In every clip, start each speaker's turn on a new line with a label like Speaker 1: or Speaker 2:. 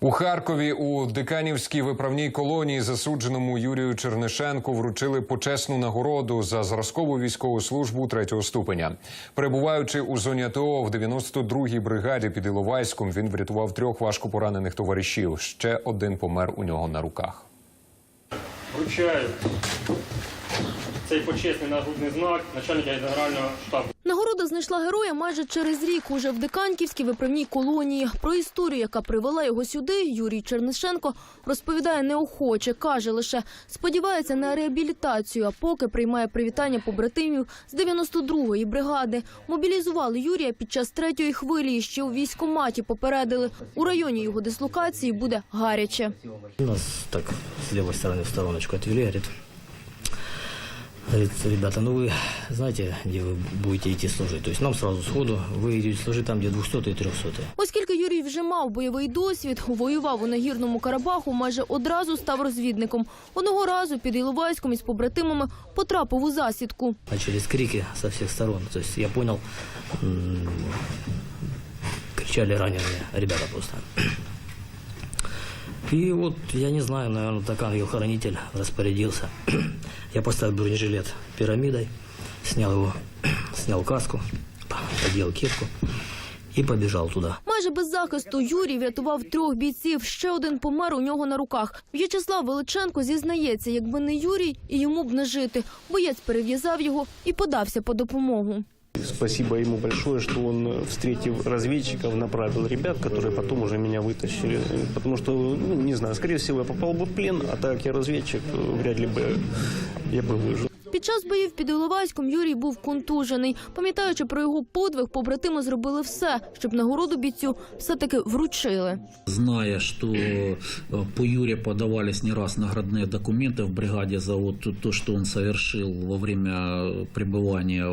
Speaker 1: У Харкові у Диканівській виправній колонії засудженому Юрію Чернишенку вручили почесну нагороду за зразкову військову службу третього ступеня. Перебуваючи у зоні АТО в 92-й бригаді під Іловайськом, він врятував трьох важко поранених товаришів. Ще один помер у нього на руках.
Speaker 2: Вручаю цей почесний нагрудний знак начальника генерального штабу.
Speaker 3: Нагорода знайшла героя майже через рік уже в Диканьківській виправній колонії. Про історію, яка привела його сюди, Юрій Чернишенко розповідає неохоче. Каже лише сподівається на реабілітацію, а поки приймає привітання побратимів з 92-ї бригади. Мобілізували Юрія під час третьої хвилі. Ще у військкоматі попередили. У районі його дислокації буде гаряче.
Speaker 4: Нас так с левой стороны в стороночку отвели, говорит, говорит, ребята, ну вы знаете, где вы будете идти служить? То есть нам сразу сходу, вы идете служить там, где 200 и 300.
Speaker 3: Оскільки Юрій вже мав бойовий досвід, воював у нагірному Карабаху, майже одразу став розвідником. Одного разу під Іловайськом із побратимами потрапив у засідку.
Speaker 4: Начались крики со всех сторон. То есть я понял, м, кричали раненые ребята просто. И вот, я не знаю, наверное, так ангел-хранитель распорядился. Я поставил бронежилет пирамидой, снял его, снял каску, подел кепку и побежал туда.
Speaker 3: Майже без захисту Юрій врятував трьох бійців. Ще один помер у нього на руках. В'ячеслав Величенко зізнається, якби не Юрій, і йому б не жити. Боєць перев'язав його і подався по допомогу.
Speaker 5: Спасибо ему большое, что он, встретив разведчиков, направил ребят, которые потом уже меня вытащили. Потому что, ну, не знаю, скорее всего, я попал бы в плен, а так как я разведчик, вряд ли бы я бы выжил.
Speaker 3: Під час боїв під Іловайськом Юрій був контужений. Пам'ятаючи про його подвиг, побратими зробили все, щоб нагороду бійцю все-таки вручили.
Speaker 6: Зная, что э, по Юре подавались не раз наградные документы в бригаде за вот то, что он совершил во время пребывания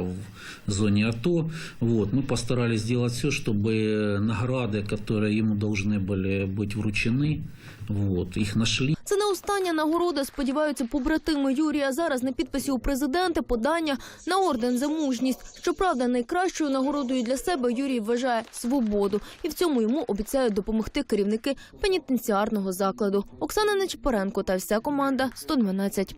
Speaker 6: в зоне АТО, вот, мы постарались сделать все, чтобы награды, которые ему должны были быть вручены, вот, их нашли.
Speaker 3: Не остання нагорода. Сподіваються, побратими Юрія зараз на підписі у президента подання на орден за мужність. Щоправда, найкращою нагородою для себе Юрій вважає свободу, і в цьому йому обіцяють допомогти керівники пенітенціарного закладу. Оксана Нечипоренко та вся команда 112.